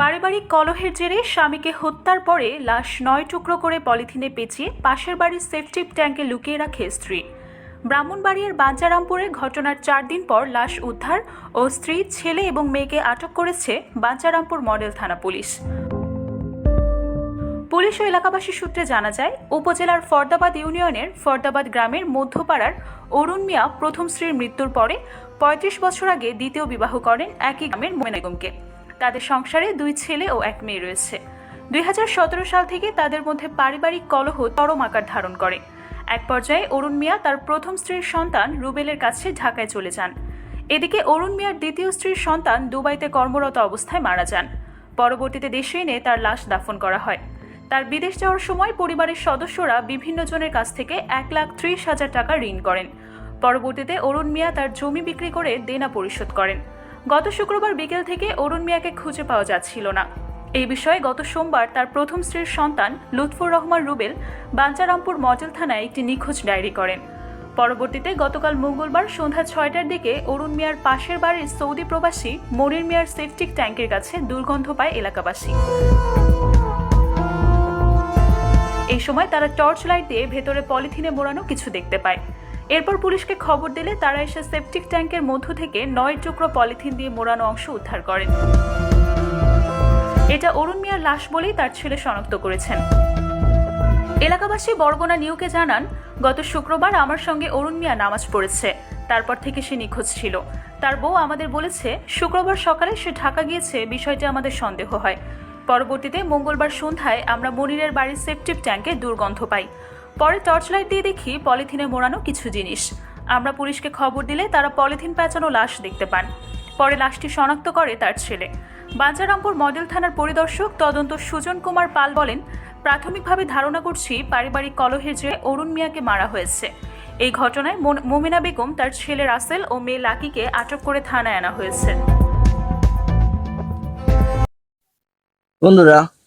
পারিবারিক কলহের জেরে স্বামীকে হত্যার পরে লাশ নয় টুকরো করে পলিথিনে পেঁচিয়ে পাশের বাড়ির সেফটি ট্যাঙ্কে লুকিয়ে রাখে স্ত্রী। ব্রাহ্মণবাড়িয়ার বাঞ্চারামপুরে ঘটনার চার দিন পর লাশ উদ্ধার ও স্ত্রী, ছেলে এবং মেয়েকে আটক করেছে বাঞ্চারামপুর মডেল থানা পুলিশ। পুলিশ ও এলাকাবাসী সূত্রে জানা যায়, উপজেলার ফরদাবাদ ইউনিয়নের ফরদাবাদ গ্রামের মধ্যপাড়ার অরুণ মিয়া প্রথম স্ত্রীর মৃত্যুর পরে পঁয়ত্রিশ বছর আগে দ্বিতীয় বিবাহ করেন একই গ্রামের মোমেনা তাদের সংসারে দুই ছেলে ও এক মেয়ে রয়েছে। দুই হাজার সতেরো সাল থেকে তাদের মধ্যে পারিবারিক কলহ চরম আকার ধারণ করে। এক পর্যায়ে অরুণ মিয়া তার প্রথম স্ত্রীর সন্তান রুবেলের কাছে ঢাকায় চলে যান। এদিকে অরুণ মিয়ার দ্বিতীয় স্ত্রীর সন্তান দুবাইতে কর্মরত অবস্থায় মারা যান। পরবর্তীতে দেশে এনে তার লাশ দাফন করা হয়। তার বিদেশ যাওয়ার সময় পরিবারের সদস্যরা বিভিন্ন জনের কাছ থেকে এক লাখ ত্রিশ হাজার টাকা ঋণ করেন। পরবর্তীতে অরুণ মিয়া তার জমি বিক্রি করে দেনা পরিশোধ করেন। গত শুক্রবার বিকেল থেকে অরুণ মিয়াকে খুঁজে পাওয়া যাচ্ছিল না। এই বিষয়ে গত সোমবার তার প্রথম স্ত্রীর সন্তান লুৎফুর রহমান রুবেল বাঞ্চারামপুর মডেল থানায় একটি নিখোঁজ ডায়েরি করেন। পরবর্তীতে গতকাল মঙ্গলবার সন্ধ্যা ছয়টার দিকে অরুণ মিয়ার পাশের বাড়ির সৌদি প্রবাসী মনির মিয়ার সেফটিক ট্যাঙ্কের কাছে দুর্গন্ধ পায় এলাকাবাসী। এই সময় তারা টর্চ লাইট দিয়ে ভেতরে পলিথিনে মোড়ানো কিছু দেখতে পায়। এরপর পুলিশকে খবর দিলে তারা এসে সেপটিক ট্যাঙ্কের মধ্য থেকে নয় টুকরো পলিথিন দিয়ে মোড়ানো অংশ উদ্ধার করেন। এটা অরুণ মিয়ার লাশ বলেই তার ছেলে শনাক্ত করেছেন। এলাকাবাসী বরগোনা নিউকে জানান, গত শুক্রবার আমার সঙ্গে অরুণ মিয়া নামাজ পড়েছে। তারপর থেকে সে নিখোঁজ ছিল। তার বউ আমাদের বলেছে, শুক্রবার সকালে সে ঢাকা গিয়েছে, বিষয়টি আমাদের সন্দেহ হয়। পরবর্তীতে মঙ্গলবার সন্ধ্যায় আমরা মনিরের বাড়ির সেপটিভ ট্যাঙ্কে দুর্গন্ধ পাই। পরে টর্চ লাইট দিয়ে দেখি পলিথিনে মোড়ানো কিছু জিনিস। আমরা পুলিশকে খবর দিলে তারা পলিথিন প্যাঁচানো লাশ দেখতে পান। পরে লাশটি শনাক্ত করে তার ছেলে। বাঞ্চারামপুর মডেল থানার পরিদর্শক তদন্ত সুজন কুমার পাল বলেন, প্রাথমিকভাবে ধারণা করছি পারিবারিক কলহের জেরে অরুণ মিয়াকে মারা হয়েছে। এই ঘটনায় মোন- মোমেনা বেগম, তার ছেলে রাসেল ও মেয়ে লাকিকে আটক করে থানায় আনা হয়েছে। বন্ধুরা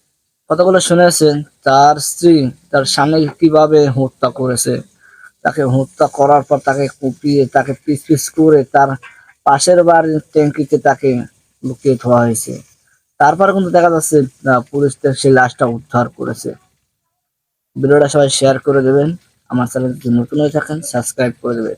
কথাগুলো শুনেছেন, তার স্ত্রী তার স্বামী কীভাবে হত্যা করেছে? তাকে হত্যা করার পর তাকে কুপিয়ে, তাকে পিস পিস করে তার পাশের বাড়ির ট্যাঙ্কিতে তাকে লুকিয়ে ধোয়া হয়েছে। তারপরে কিন্তু দেখা যাচ্ছে পুলিশ সেই লাশটা উদ্ধার করেছে। ভিডিওটা সবাই শেয়ার করে দেবেন। আমার চ্যানেল যদি নতুন হয়ে থাকেন সাবস্ক্রাইব করে দেবেন।